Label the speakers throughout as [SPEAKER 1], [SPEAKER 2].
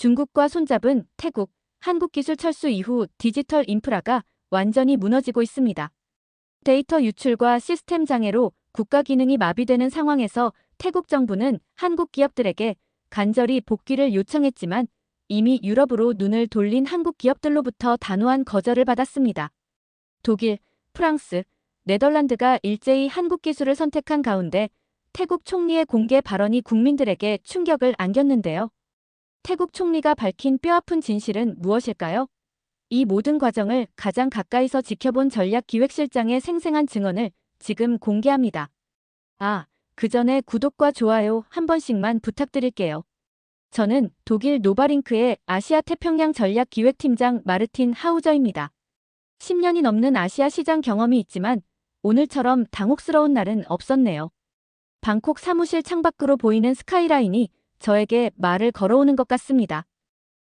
[SPEAKER 1] 중국과 손잡은 태국, 한국 기술 철수 이후 디지털 인프라가 완전히 무너지고 있습니다. 데이터 유출과 시스템 장애로 국가 기능이 마비되는 상황에서 태국 정부는 한국 기업들에게 간절히 복귀를 요청했지만 이미 유럽으로 눈을 돌린 한국 기업들로부터 단호한 거절을 받았습니다. 독일, 프랑스, 네덜란드가 일제히 한국 기술을 선택한 가운데 태국 총리의 공개 발언이 국민들에게 충격을 안겼는데요. 태국 총리가 밝힌 뼈아픈 진실은 무엇일까요? 이 모든 과정을 가장 가까이서 지켜본 전략기획실장의 생생한 증언을 지금 공개합니다. 아, 그 전에 구독과 좋아요 한 번씩만 부탁드릴게요. 저는 독일 노바링크의 아시아 태평양 전략기획팀장 마르틴 하우저입니다. 10년이 넘는 아시아 시장 경험이 있지만 오늘처럼 당혹스러운 날은 없었네요. 방콕 사무실 창밖으로 보이는 스카이라인이 저에게 말을 걸어오는 것 같습니다.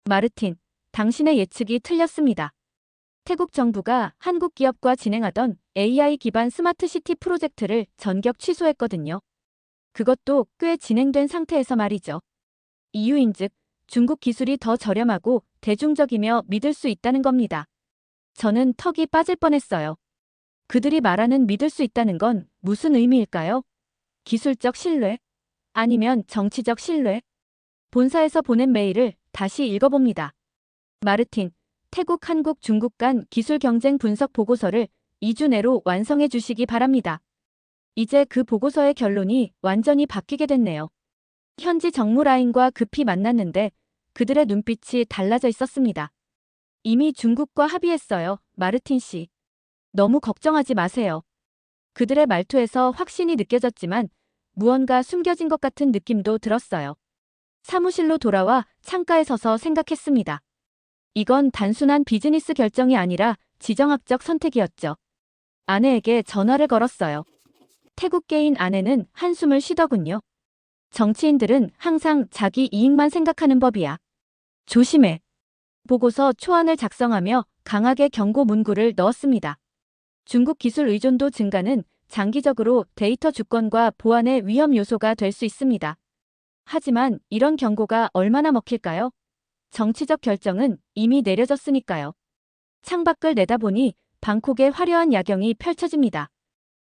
[SPEAKER 1] 마르틴, 당신의 예측이 틀렸습니다. 태국 정부가 한국 기업과 진행하던 AI 기반 스마트 시티 프로젝트를 전격 취소했거든요. 그것도 꽤 진행된 상태에서 말이죠. 이유인즉 중국 기술이 더 저렴하고 대중적이며 믿을 수 있다는 겁니다. 저는 턱이 빠질 뻔했어요. 그들이 말하는 믿을 수 있다는 건 무슨 의미일까요? 기술적 신뢰? 아니면 정치적 신뢰? 본사에서 보낸 메일을 다시 읽어봅니다. 마르틴, 태국, 한국, 중국 간 기술 경쟁 분석 보고서를 2주 내로 완성해 주시기 바랍니다. 이제 그 보고서의 결론이 완전히 바뀌게 됐네요. 현지 정무 라인과 급히 만났는데 그들의 눈빛이 달라져 있었습니다. 이미 중국과 합의했어요, 마르틴 씨. 너무 걱정하지 마세요. 그들의 말투에서 확신이 느껴졌지만 무언가 숨겨진 것 같은 느낌도 들었어요. 사무실로 돌아와 창가에 서서 생각했습니다. 이건 단순한 비즈니스 결정이 아니라 지정학적 선택이었죠. 아내에게 전화를 걸었어요. 태국계인 아내는 한숨을 쉬더군요. 정치인들은 항상 자기 이익만 생각하는 법이야. 조심해. 보고서 초안을 작성하며 강하게 경고 문구를 넣었습니다. 중국 기술 의존도 증가는 장기적으로 데이터 주권과 보안의 위험 요소가 될 수 있습니다. 하지만 이런 경고가 얼마나 먹힐까요? 정치적 결정은 이미 내려졌으니까요. 창밖을 내다보니 방콕의 화려한 야경이 펼쳐집니다.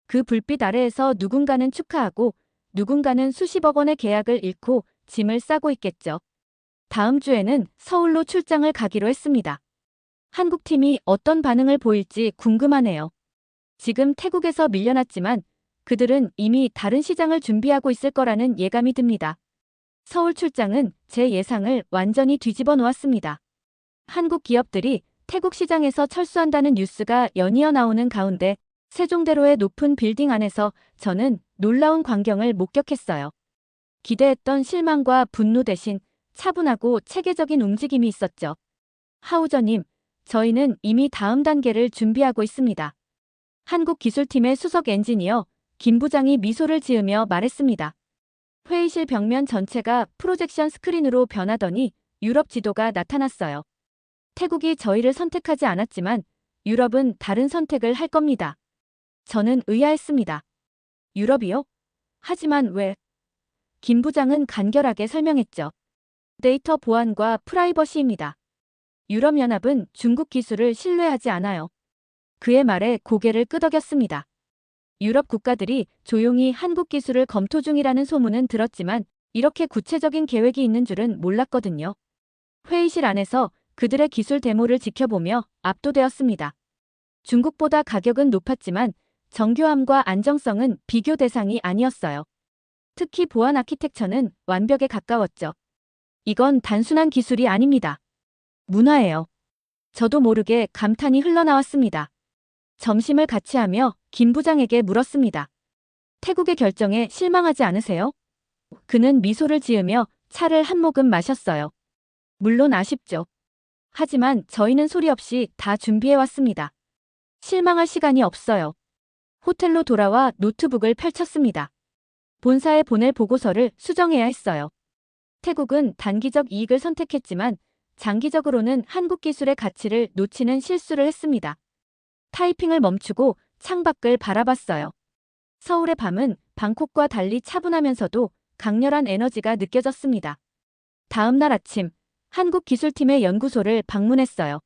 [SPEAKER 1] 그 불빛 아래에서 누군가는 축하하고 누군가는 수십억 원의 계약을 잃고 짐을 싸고 있겠죠. 다음 주에는 서울로 출장을 가기로 했습니다. 한국팀이 어떤 반응을 보일지 궁금하네요. 지금 태국에서 밀려났지만 그들은 이미 다른 시장을 준비하고 있을 거라는 예감이 듭니다. 서울 출장은 제 예상을 완전히 뒤집어 놓았습니다. 한국 기업들이 태국 시장에서 철수한다는 뉴스가 연이어 나오는 가운데 세종대로의 높은 빌딩 안에서 저는 놀라운 광경을 목격했어요. 기대했던 실망과 분노 대신 차분하고 체계적인 움직임이 있었죠. 하우저님, 저희는 이미 다음 단계를 준비하고 있습니다. 한국기술팀의 수석 엔지니어 김 부장이 미소를 지으며 말했습니다. 회의실 벽면 전체가 프로젝션 스크린으로 변하더니 유럽 지도가 나타났어요. 태국이 저희를 선택하지 않았지만 유럽은 다른 선택을 할 겁니다. 저는 의아했습니다. 유럽이요? 하지만 왜? 김 부장은 간결하게 설명했죠. 데이터 보안과 프라이버시입니다. 유럽연합은 중국 기술을 신뢰하지 않아요. 그의 말에 고개를 끄덕였습니다. 유럽 국가들이 조용히 한국 기술을 검토 중이라는 소문은 들었지만 이렇게 구체적인 계획이 있는 줄은 몰랐거든요. 회의실 안에서 그들의 기술 데모를 지켜보며 압도되었습니다. 중국보다 가격은 높았지만 정교함과 안정성은 비교 대상이 아니었어요. 특히 보안 아키텍처는 완벽에 가까웠죠. 이건 단순한 기술이 아닙니다. 문화예요. 저도 모르게 감탄이 흘러나왔습니다. 점심을 같이 하며 김 부장에게 물었습니다. 태국의 결정에 실망하지 않으세요? 그는 미소를 지으며 차를 한 모금 마셨어요. 물론 아쉽죠. 하지만 저희는 소리 없이 다 준비해왔습니다. 실망할 시간이 없어요. 호텔로 돌아와 노트북을 펼쳤습니다. 본사에 보낼 보고서를 수정해야 했어요. 태국은 단기적 이익을 선택했지만 장기적으로는 한국 기술의 가치를 놓치는 실수를 했습니다. 타이핑을 멈추고 창밖을 바라봤어요. 서울의 밤은 방콕과 달리 차분하면서도 강렬한 에너지가 느껴졌습니다. 다음 날 아침, 한국기술팀의 연구소를 방문했어요.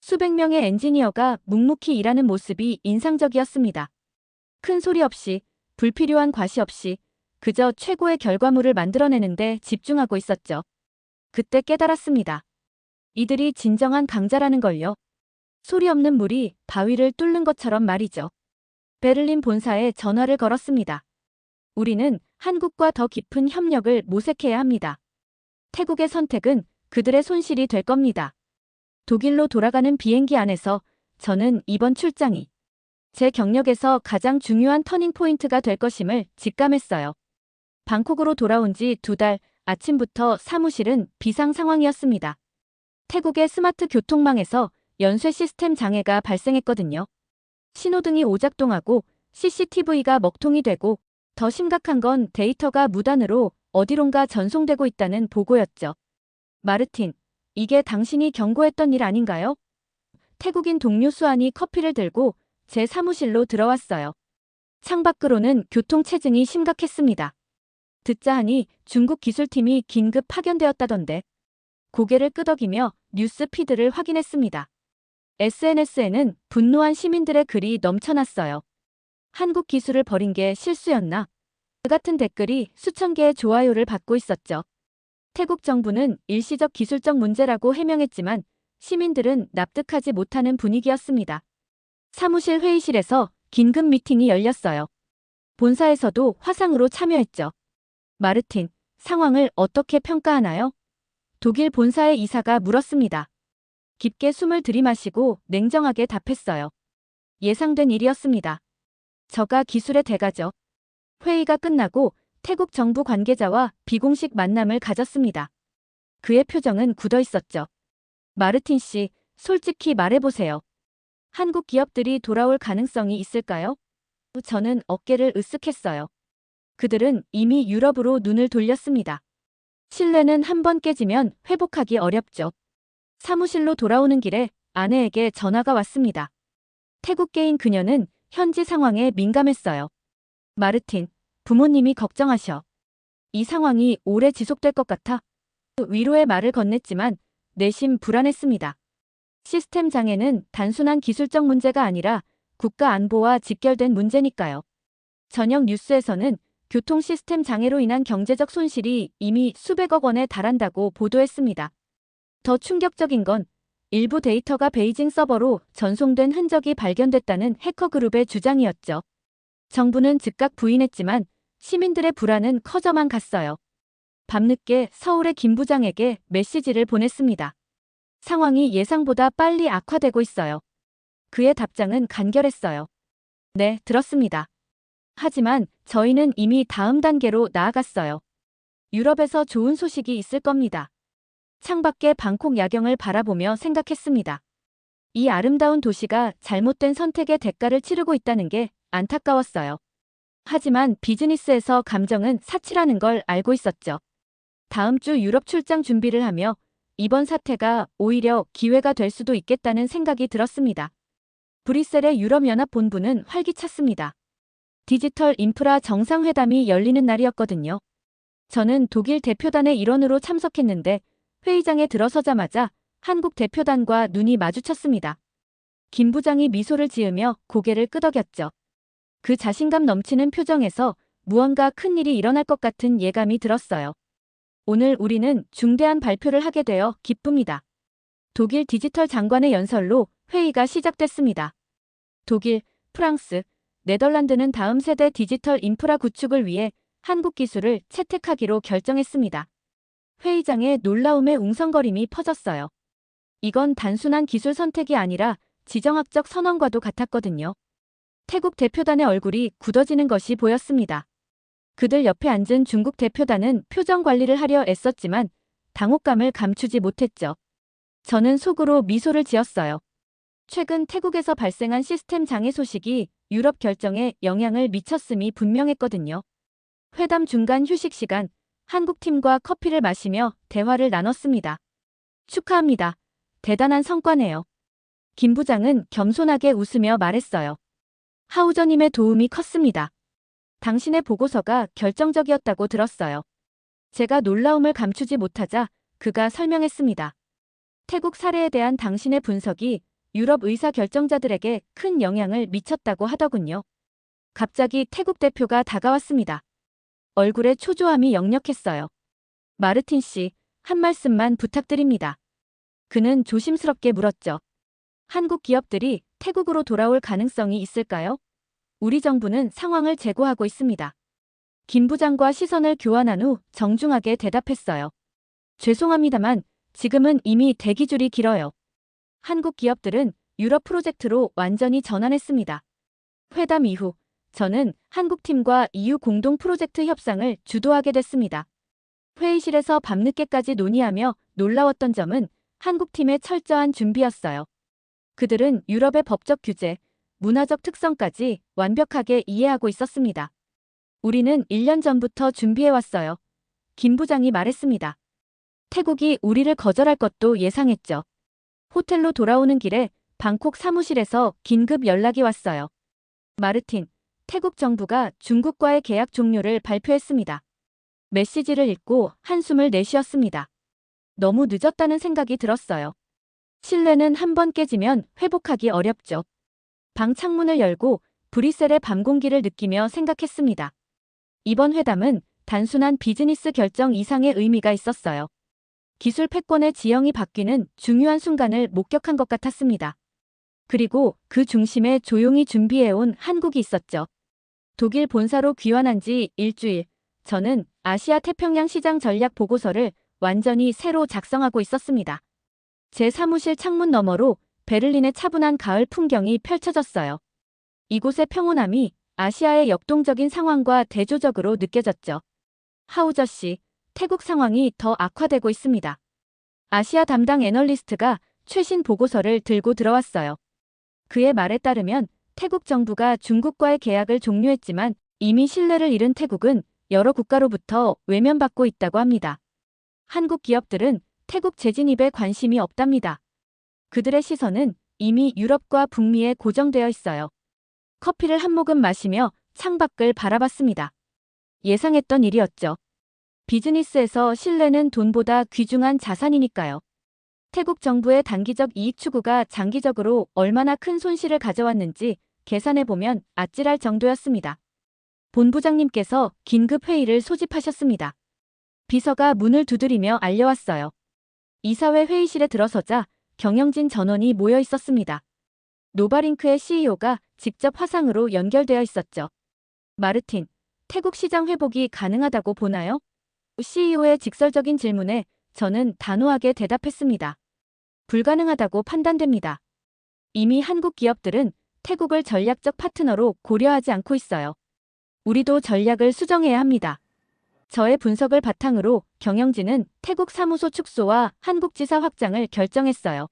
[SPEAKER 1] 수백 명의 엔지니어가 묵묵히 일하는 모습이 인상적이었습니다. 큰 소리 없이, 불필요한 과시 없이, 그저 최고의 결과물을 만들어내는데 집중하고 있었죠. 그때 깨달았습니다. 이들이 진정한 강자라는 걸요. 소리 없는 물이 바위를 뚫는 것처럼 말이죠. 베를린 본사에 전화를 걸었습니다. 우리는 한국과 더 깊은 협력을 모색해야 합니다. 태국의 선택은 그들의 손실이 될 겁니다. 독일로 돌아가는 비행기 안에서 저는 이번 출장이 제 경력에서 가장 중요한 터닝포인트가 될 것임을 직감했어요. 방콕으로 돌아온 지 두 달 아침부터 사무실은 비상 상황이었습니다. 태국의 스마트 교통망에서 연쇄 시스템 장애가 발생했거든요. 신호등이 오작동하고 CCTV가 먹통이 되고 더 심각한 건 데이터가 무단으로 어디론가 전송되고 있다는 보고였죠. 마르틴, 이게 당신이 경고했던 일 아닌가요? 태국인 동료 수안이 커피를 들고 제 사무실로 들어왔어요. 창밖으로는 교통체증이 심각했습니다. 듣자 하니 중국 기술팀이 긴급 파견되었다던데. 고개를 끄덕이며 뉴스 피드를 확인했습니다. SNS에는 분노한 시민들의 글이 넘쳐났어요. 한국 기술을 버린 게 실수였나? 그 같은 댓글이 수천 개의 좋아요를 받고 있었죠. 태국 정부는 일시적 기술적 문제라고 해명했지만 시민들은 납득하지 못하는 분위기였습니다. 사무실 회의실에서 긴급 미팅이 열렸어요. 본사에서도 화상으로 참여했죠. 마르틴, 상황을 어떻게 평가하나요? 독일 본사의 이사가 물었습니다. 깊게 숨을 들이마시고 냉정하게 답했어요. 예상된 일이었습니다. 저가 기술의 대가죠. 회의가 끝나고 태국 정부 관계자와 비공식 만남을 가졌습니다. 그의 표정은 굳어 있었죠. 마르틴 씨, 솔직히 말해보세요. 한국 기업들이 돌아올 가능성이 있을까요? 저는 어깨를 으쓱했어요. 그들은 이미 유럽으로 눈을 돌렸습니다. 신뢰는 한 번 깨지면 회복하기 어렵죠. 사무실로 돌아오는 길에 아내에게 전화가 왔습니다. 태국계인 그녀는 현지 상황에 민감했어요. 마르틴, 부모님이 걱정하셔. 이 상황이 오래 지속될 것 같아. 위로의 말을 건넸지만 내심 불안했습니다. 시스템 장애는 단순한 기술적 문제가 아니라 국가 안보와 직결된 문제니까요. 저녁 뉴스에서는 교통 시스템 장애로 인한 경제적 손실이 이미 수백억 원에 달한다고 보도했습니다. 더 충격적인 건 일부 데이터가 베이징 서버로 전송된 흔적이 발견됐다는 해커 그룹의 주장이었죠. 정부는 즉각 부인했지만 시민들의 불안은 커져만 갔어요. 밤늦게 서울의 김 부장에게 메시지를 보냈습니다. 상황이 예상보다 빨리 악화되고 있어요. 그의 답장은 간결했어요. 네, 들었습니다. 하지만 저희는 이미 다음 단계로 나아갔어요. 유럽에서 좋은 소식이 있을 겁니다. 창밖의 방콕 야경을 바라보며 생각했습니다. 이 아름다운 도시가 잘못된 선택의 대가를 치르고 있다는 게 안타까웠어요. 하지만 비즈니스에서 감정은 사치라는 걸 알고 있었죠. 다음 주 유럽 출장 준비를 하며 이번 사태가 오히려 기회가 될 수도 있겠다는 생각이 들었습니다. 브뤼셀의 유럽연합 본부는 활기찼습니다. 디지털 인프라 정상회담이 열리는 날이었거든요. 저는 독일 대표단의 일원으로 참석했는데 회의장에 들어서자마자 한국 대표단과 눈이 마주쳤습니다. 김 부장이 미소를 지으며 고개를 끄덕였죠. 그 자신감 넘치는 표정에서 무언가 큰 일이 일어날 것 같은 예감이 들었어요. 오늘 우리는 중대한 발표를 하게 되어 기쁩니다. 독일 디지털 장관의 연설로 회의가 시작됐습니다. 독일, 프랑스, 네덜란드는 다음 세대 디지털 인프라 구축을 위해 한국 기술을 채택하기로 결정했습니다. 회의장에 놀라움의 웅성거림이 퍼졌어요. 이건 단순한 기술 선택이 아니라 지정학적 선언과도 같았거든요. 태국 대표단의 얼굴이 굳어지는 것이 보였습니다. 그들 옆에 앉은 중국 대표단은 표정 관리를 하려 애썼지만 당혹감을 감추지 못했죠. 저는 속으로 미소를 지었어요. 최근 태국에서 발생한 시스템 장애 소식이 유럽 결정에 영향을 미쳤음이 분명했거든요. 회담 중간 휴식 시간, 한국 팀과 커피를 마시며 대화를 나눴습니다. 축하합니다. 대단한 성과네요. 김 부장은 겸손하게 웃으며 말했어요. 하우저님의 도움이 컸습니다. 당신의 보고서가 결정적이었다고 들었어요. 제가 놀라움을 감추지 못하자 그가 설명했습니다. 태국 사례에 대한 당신의 분석이 유럽 의사 결정자들에게 큰 영향을 미쳤다고 하더군요. 갑자기 태국 대표가 다가왔습니다. 얼굴에 초조함이 역력했어요. 마르틴 씨, 한 말씀만 부탁드립니다. 그는 조심스럽게 물었죠. 한국 기업들이 태국으로 돌아올 가능성이 있을까요? 우리 정부는 상황을 재고하고 있습니다. 김 부장과 시선을 교환한 후 정중하게 대답했어요. 죄송합니다만 지금은 이미 대기줄이 길어요. 한국 기업들은 유럽 프로젝트로 완전히 전환했습니다. 회담 이후 저는 한국팀과 EU 공동 프로젝트 협상을 주도하게 됐습니다. 회의실에서 밤늦게까지 논의하며 놀라웠던 점은 한국팀의 철저한 준비였어요. 그들은 유럽의 법적 규제, 문화적 특성까지 완벽하게 이해하고 있었습니다. 우리는 1년 전부터 준비해왔어요. 김 부장이 말했습니다. 태국이 우리를 거절할 것도 예상했죠. 호텔로 돌아오는 길에 방콕 사무실에서 긴급 연락이 왔어요. 마르틴, 태국 정부가 중국과의 계약 종료를 발표했습니다. 메시지를 읽고 한숨을 내쉬었습니다. 너무 늦었다는 생각이 들었어요. 신뢰는 한 번 깨지면 회복하기 어렵죠. 방 창문을 열고 브뤼셀의 밤 공기를 느끼며 생각했습니다. 이번 회담은 단순한 비즈니스 결정 이상의 의미가 있었어요. 기술 패권의 지형이 바뀌는 중요한 순간을 목격한 것 같았습니다. 그리고 그 중심에 조용히 준비해온 한국이 있었죠. 독일 본사로 귀환한 지 일주일, 저는 아시아 태평양 시장 전략 보고서를 완전히 새로 작성하고 있었습니다. 제 사무실 창문 너머로 베를린의 차분한 가을 풍경이 펼쳐졌어요. 이곳의 평온함이 아시아의 역동적인 상황과 대조적으로 느껴졌죠. 하우저 씨, 태국 상황이 더 악화되고 있습니다. 아시아 담당 애널리스트가 최신 보고서를 들고 들어왔어요. 그의 말에 따르면 태국 정부가 중국과의 계약을 종료했지만 이미 신뢰를 잃은 태국은 여러 국가로부터 외면받고 있다고 합니다. 한국 기업들은 태국 재진입에 관심이 없답니다. 그들의 시선은 이미 유럽과 북미에 고정되어 있어요. 커피를 한 모금 마시며 창밖을 바라봤습니다. 예상했던 일이었죠. 비즈니스에서 신뢰는 돈보다 귀중한 자산이니까요. 태국 정부의 단기적 이익 추구가 장기적으로 얼마나 큰 손실을 가져왔는지 계산해보면 아찔할 정도였습니다. 본부장님께서 긴급 회의를 소집하셨습니다. 비서가 문을 두드리며 알려왔어요. 이사회 회의실에 들어서자 경영진 전원이 모여 있었습니다. 노바링크의 CEO가 직접 화상으로 연결되어 있었죠. 마르틴, 태국 시장 회복이 가능하다고 보나요? CEO의 직설적인 질문에 저는 단호하게 대답했습니다. 불가능하다고 판단됩니다. 이미 한국 기업들은 태국을 전략적 파트너로 고려하지 않고 있어요. 우리도 전략을 수정해야 합니다. 저의 분석을 바탕으로 경영진은 태국 사무소 축소와 한국지사 확장을 결정했어요.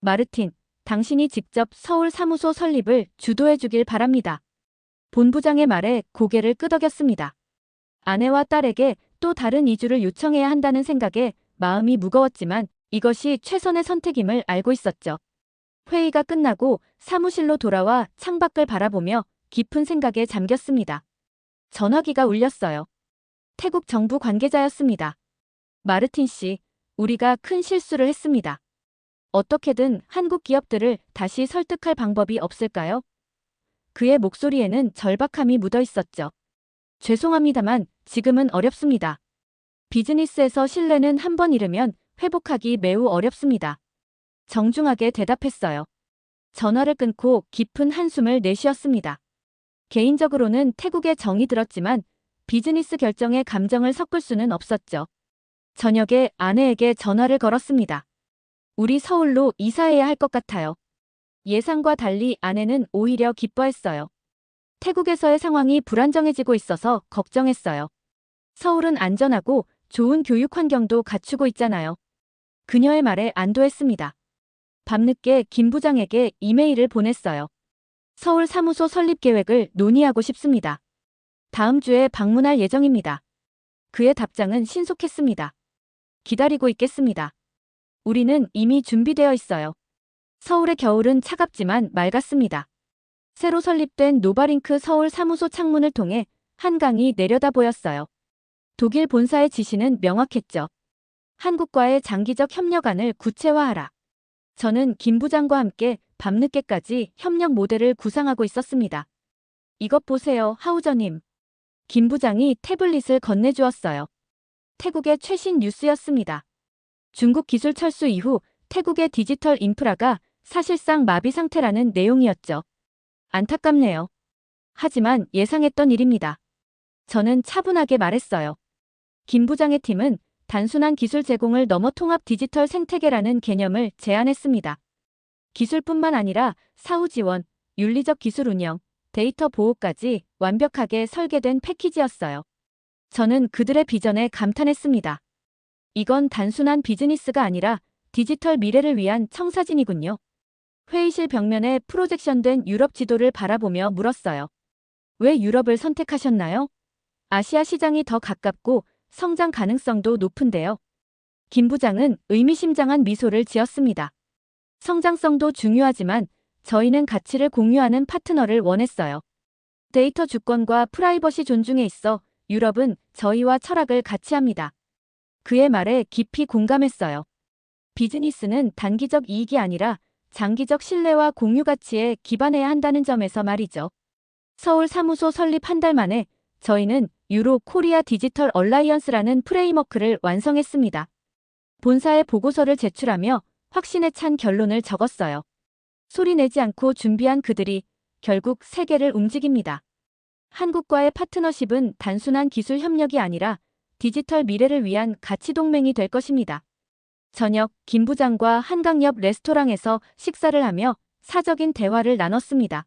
[SPEAKER 1] 마르틴, 당신이 직접 서울 사무소 설립을 주도해 주길 바랍니다. 본부장의 말에 고개를 끄덕였습니다. 아내와 딸에게 또 다른 이주를 요청해야 한다는 생각에 마음이 무거웠지만 이것이 최선의 선택임을 알고 있었죠. 회의가 끝나고 사무실로 돌아와 창밖을 바라보며 깊은 생각에 잠겼습니다. 전화기가 울렸어요. 태국 정부 관계자였습니다. 마르틴 씨, 우리가 큰 실수를 했습니다. 어떻게든 한국 기업들을 다시 설득할 방법이 없을까요? 그의 목소리에는 절박함이 묻어 있었죠. 죄송합니다만 지금은 어렵습니다. 비즈니스에서 신뢰는 한 번 잃으면 회복하기 매우 어렵습니다. 정중하게 대답했어요. 전화를 끊고 깊은 한숨을 내쉬었습니다. 개인적으로는 태국에 정이 들었지만 비즈니스 결정에 감정을 섞을 수는 없었죠. 저녁에 아내에게 전화를 걸었습니다. 우리 서울로 이사해야 할 것 같아요. 예상과 달리 아내는 오히려 기뻐했어요. 태국에서의 상황이 불안정해지고 있어서 걱정했어요. 서울은 안전하고 좋은 교육 환경도 갖추고 있잖아요. 그녀의 말에 안도했습니다. 밤늦게 김 부장에게 이메일을 보냈어요. 서울 사무소 설립 계획을 논의하고 싶습니다. 다음 주에 방문할 예정입니다. 그의 답장은 신속했습니다. 기다리고 있겠습니다. 우리는 이미 준비되어 있어요. 서울의 겨울은 차갑지만 맑았습니다. 새로 설립된 노바링크 서울 사무소 창문을 통해 한강이 내려다 보였어요. 독일 본사의 지시는 명확했죠. 한국과의 장기적 협력안을 구체화하라. 저는 김 부장과 함께 밤늦게까지 협력 모델을 구상하고 있었습니다. 이것 보세요, 하우저님. 김 부장이 태블릿을 건네주었어요. 태국의 최신 뉴스였습니다. 중국 기술 철수 이후 태국의 디지털 인프라가 사실상 마비 상태라는 내용이었죠. 안타깝네요. 하지만 예상했던 일입니다. 저는 차분하게 말했어요. 김 부장의 팀은 단순한 기술 제공을 넘어 통합 디지털 생태계라는 개념을 제안했습니다. 기술뿐만 아니라 사후 지원, 윤리적 기술 운영, 데이터 보호까지 완벽하게 설계된 패키지였어요. 저는 그들의 비전에 감탄했습니다. 이건 단순한 비즈니스가 아니라 디지털 미래를 위한 청사진이군요. 회의실 벽면에 프로젝션된 유럽 지도를 바라보며 물었어요. 왜 유럽을 선택하셨나요? 아시아 시장이 더 가깝고 성장 가능성도 높은데요. 김 부장은 의미심장한 미소를 지었습니다. 성장성도 중요하지만 저희는 가치를 공유하는 파트너를 원했어요. 데이터 주권과 프라이버시 존중에 있어 유럽은 저희와 철학을 같이 합니다. 그의 말에 깊이 공감했어요. 비즈니스는 단기적 이익이 아니라 장기적 신뢰와 공유 가치에 기반해야 한다는 점에서 말이죠. 서울 사무소 설립 한 달 만에 저희는 유로 코리아 디지털 얼라이언스라는 프레임워크를 완성했습니다. 본사에 보고서를 제출하며 확신에 찬 결론을 적었어요. 소리 내지 않고 준비한 그들이 결국 세계를 움직입니다. 한국과의 파트너십은 단순한 기술 협력이 아니라 디지털 미래를 위한 가치 동맹이 될 것입니다. 저녁 김 부장과 한강 옆 레스토랑에서 식사를 하며 사적인 대화를 나눴습니다.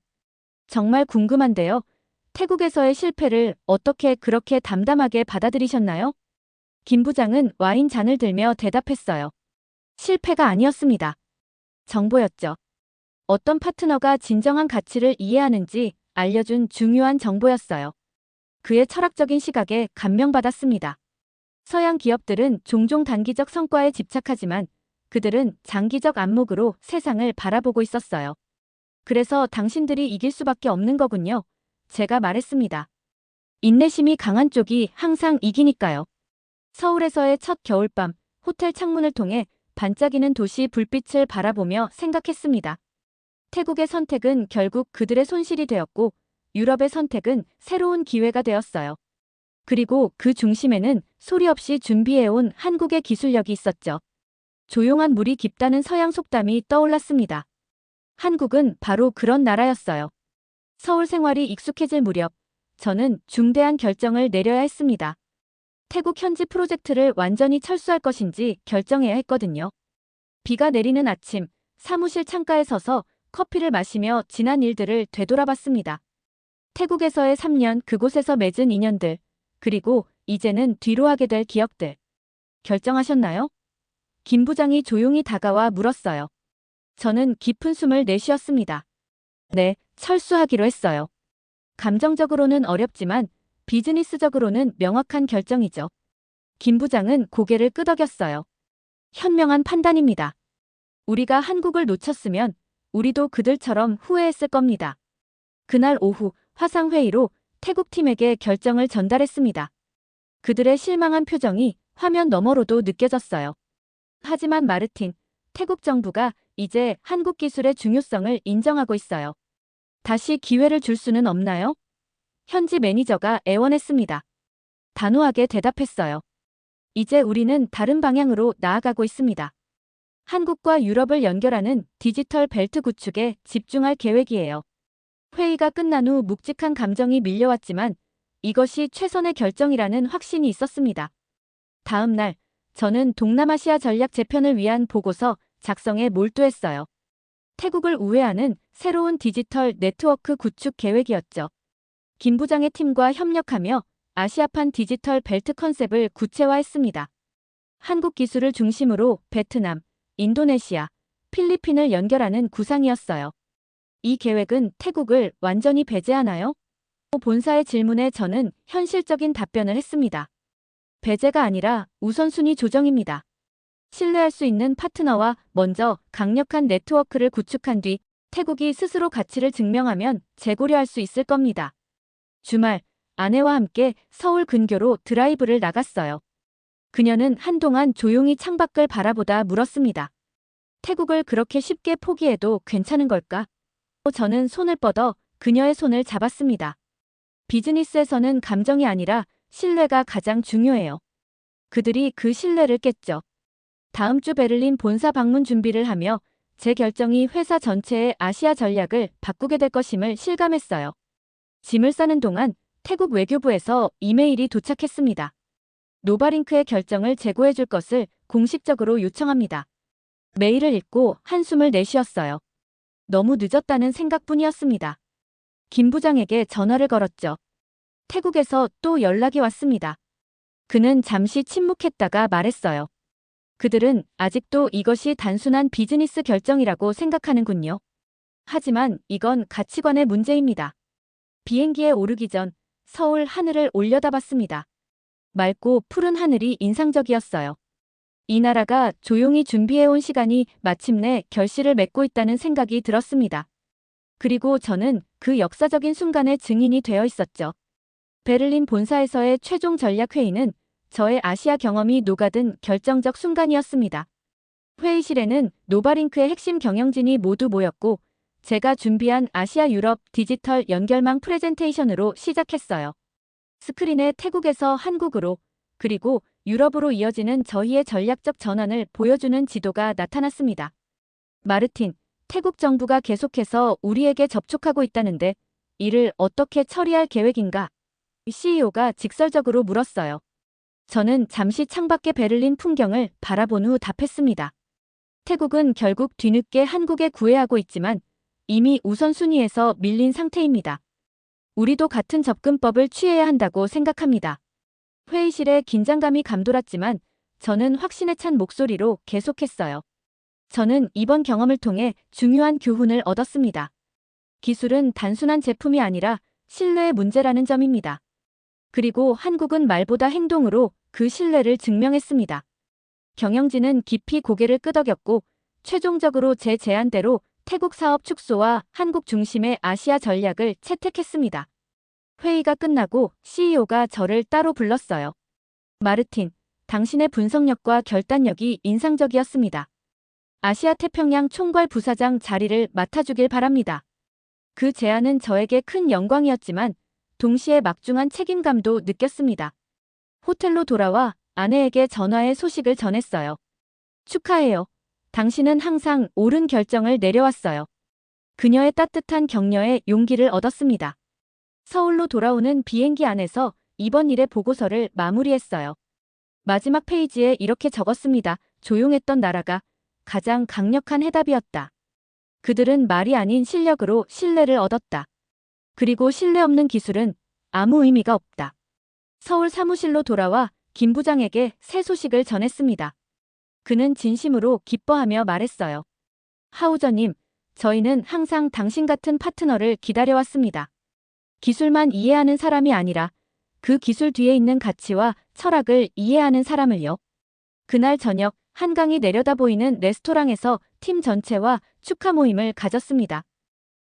[SPEAKER 1] 정말 궁금한데요. 태국에서의 실패를 어떻게 그렇게 담담하게 받아들이셨나요? 김 부장은 와인 잔을 들며 대답했어요. 실패가 아니었습니다. 정보였죠. 어떤 파트너가 진정한 가치를 이해하는지 알려준 중요한 정보였어요. 그의 철학적인 시각에 감명받았습니다. 서양 기업들은 종종 단기적 성과에 집착하지만 그들은 장기적 안목으로 세상을 바라보고 있었어요. 그래서 당신들이 이길 수밖에 없는 거군요. 제가 말했습니다. 인내심이 강한 쪽이 항상 이기니까요. 서울에서의 첫 겨울밤, 호텔 창문을 통해 반짝이는 도시 불빛을 바라보며 생각했습니다. 태국의 선택은 결국 그들의 손실이 되었고 유럽의 선택은 새로운 기회가 되었어요. 그리고 그 중심에는 소리 없이 준비해온 한국의 기술력이 있었죠. 조용한 물이 깊다는 서양 속담이 떠올랐습니다. 한국은 바로 그런 나라였어요. 서울 생활이 익숙해질 무렵 저는 중대한 결정을 내려야 했습니다. 태국 현지 프로젝트를 완전히 철수할 것인지 결정해야 했거든요. 비가 내리는 아침, 사무실 창가에 서서 커피를 마시며 지난 일들을 되돌아봤습니다. 태국에서의 3년, 그곳에서 맺은 인연들, 그리고 이제는 뒤로 하게 될 기억들. 결정하셨나요? 김 부장이 조용히 다가와 물었어요. 저는 깊은 숨을 내쉬었습니다. 네, 철수하기로 했어요. 감정적으로는 어렵지만 비즈니스적으로는 명확한 결정이죠. 김 부장은 고개를 끄덕였어요. 현명한 판단입니다. 우리가 한국을 놓쳤으면 우리도 그들처럼 후회했을 겁니다. 그날 오후 화상회의로 태국팀에게 결정을 전달했습니다. 그들의 실망한 표정이 화면 너머로도 느껴졌어요. 하지만 마르틴, 태국 정부가 이제 한국 기술의 중요성을 인정하고 있어요. 다시 기회를 줄 수는 없나요? 현지 매니저가 애원했습니다. 단호하게 대답했어요. 이제 우리는 다른 방향으로 나아가고 있습니다. 한국과 유럽을 연결하는 디지털 벨트 구축에 집중할 계획이에요. 회의가 끝난 후 묵직한 감정이 밀려왔지만 이것이 최선의 결정이라는 확신이 있었습니다. 다음 날, 저는 동남아시아 전략 재편을 위한 보고서 작성에 몰두했어요. 태국을 우회하는 새로운 디지털 네트워크 구축 계획이었죠. 김 부장의 팀과 협력하며 아시아판 디지털 벨트 컨셉을 구체화했습니다. 한국 기술을 중심으로 베트남, 인도네시아, 필리핀을 연결하는 구상이었어요. 이 계획은 태국을 완전히 배제하나요? 본사의 질문에 저는 현실적인 답변을 했습니다. 배제가 아니라 우선순위 조정입니다. 신뢰할 수 있는 파트너와 먼저 강력한 네트워크를 구축한 뒤 태국이 스스로 가치를 증명하면 재고려할 수 있을 겁니다. 주말, 아내와 함께 서울 근교로 드라이브를 나갔어요. 그녀는 한동안 조용히 창밖을 바라보다 물었습니다. 태국을 그렇게 쉽게 포기해도 괜찮은 걸까? 저는 손을 뻗어 그녀의 손을 잡았습니다. 비즈니스에서는 감정이 아니라 신뢰가 가장 중요해요. 그들이 그 신뢰를 깼죠. 다음 주 베를린 본사 방문 준비를 하며 제 결정이 회사 전체의 아시아 전략을 바꾸게 될 것임을 실감했어요. 짐을 싸는 동안 태국 외교부에서 이메일이 도착했습니다. 노바링크의 결정을 제고해 줄 것을 공식적으로 요청합니다. 메일을 읽고 한숨을 내쉬었어요. 너무 늦었다는 생각뿐이었습니다. 김 부장에게 전화를 걸었죠. 태국에서 또 연락이 왔습니다. 그는 잠시 침묵했다가 말했어요. 그들은 아직도 이것이 단순한 비즈니스 결정이라고 생각하는군요. 하지만 이건 가치관의 문제입니다. 비행기에 오르기 전 서울 하늘을 올려다봤습니다. 맑고 푸른 하늘이 인상적이었어요. 이 나라가 조용히 준비해온 시간이 마침내 결실을 맺고 있다는 생각이 들었습니다. 그리고 저는 그 역사적인 순간의 증인이 되어 있었죠. 베를린 본사에서의 최종 전략 회의는 저의 아시아 경험이 녹아든 결정적 순간이었습니다. 회의실에는 노바링크의 핵심 경영진이 모두 모였고 제가 준비한 아시아 유럽 디지털 연결망 프레젠테이션으로 시작했어요. 스크린에 태국에서 한국으로 그리고 유럽으로 이어지는 저희의 전략적 전환을 보여주는 지도가 나타났습니다. 마르틴, 태국 정부가 계속해서 우리에게 접촉하고 있다는데 이를 어떻게 처리할 계획인가? CEO가 직설적으로 물었어요. 저는 잠시 창밖의 베를린 풍경을 바라본 후 답했습니다. 태국은 결국 뒤늦게 한국에 구애하고 있지만 이미 우선순위에서 밀린 상태입니다. 우리도 같은 접근법을 취해야 한다고 생각합니다. 회의실에 긴장감이 감돌았지만 저는 확신에 찬 목소리로 계속했어요. 저는 이번 경험을 통해 중요한 교훈을 얻었습니다. 기술은 단순한 제품이 아니라 신뢰의 문제라는 점입니다. 그리고 한국은 말보다 행동으로 그 신뢰를 증명했습니다. 경영진은 깊이 고개를 끄덕였고 최종적으로 제 제안대로 태국 사업 축소와 한국 중심의 아시아 전략을 채택했습니다. 회의가 끝나고 CEO가 저를 따로 불렀어요. 마르틴, 당신의 분석력과 결단력이 인상적이었습니다. 아시아 태평양 총괄 부사장 자리를 맡아주길 바랍니다. 그 제안은 저에게 큰 영광이었지만 동시에 막중한 책임감도 느꼈습니다. 호텔로 돌아와 아내에게 전화의 소식을 전했어요. 축하해요. 당신은 항상 옳은 결정을 내려왔어요. 그녀의 따뜻한 격려에 용기를 얻었습니다. 서울로 돌아오는 비행기 안에서 이번 일의 보고서를 마무리했어요. 마지막 페이지에 이렇게 적었습니다. 조용했던 나라가 가장 강력한 해답이었다. 그들은 말이 아닌 실력으로 신뢰를 얻었다. 그리고 신뢰 없는 기술은 아무 의미가 없다. 서울 사무실로 돌아와 김 부장에게 새 소식을 전했습니다. 그는 진심으로 기뻐하며 말했어요. 하우저님, 저희는 항상 당신 같은 파트너를 기다려왔습니다. 기술만 이해하는 사람이 아니라 그 기술 뒤에 있는 가치와 철학을 이해하는 사람을요. 그날 저녁 한강이 내려다 보이는 레스토랑에서 팀 전체와 축하 모임을 가졌습니다.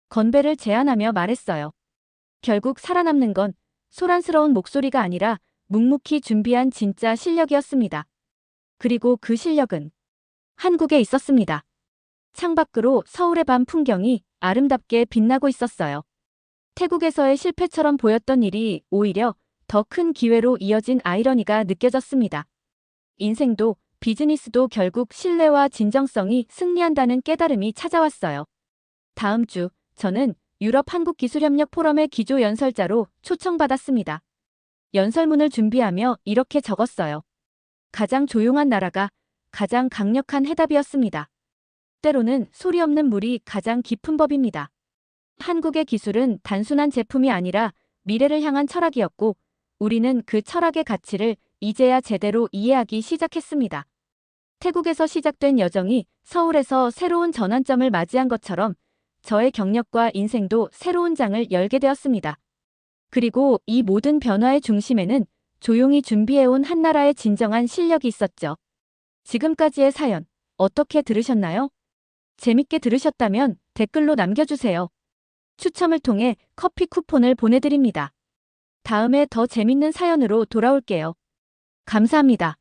[SPEAKER 1] 건배를 제안하며 말했어요. 결국 살아남는 건 소란스러운 목소리가 아니라 묵묵히 준비한 진짜 실력이었습니다. 그리고 그 실력은 한국에 있었습니다. 창밖으로 서울의 밤 풍경이 아름답게 빛나고 있었어요. 태국에서의 실패처럼 보였던 일이 오히려 더 큰 기회로 이어진 아이러니가 느껴졌습니다. 인생도 비즈니스도 결국 신뢰와 진정성이 승리한다는 깨달음이 찾아왔어요. 다음 주 저는 유럽 한국 기술협력 포럼의 기조 연설자로 초청받았습니다. 연설문을 준비하며 이렇게 적었어요. 가장 조용한 나라가 가장 강력한 해답이었습니다. 때로는 소리 없는 물이 가장 깊은 법입니다. 한국의 기술은 단순한 제품이 아니라 미래를 향한 철학이었고 우리는 그 철학의 가치를 이제야 제대로 이해하기 시작했습니다. 태국에서 시작된 여정이 서울에서 새로운 전환점을 맞이한 것처럼 저의 경력과 인생도 새로운 장을 열게 되었습니다. 그리고 이 모든 변화의 중심에는 조용히 준비해온 한나라의 진정한 실력이 있었죠. 지금까지의 사연 어떻게 들으셨나요? 재밌게 들으셨다면 댓글로 남겨주세요. 추첨을 통해 커피 쿠폰을 보내드립니다. 다음에 더 재밌는 사연으로 돌아올게요. 감사합니다.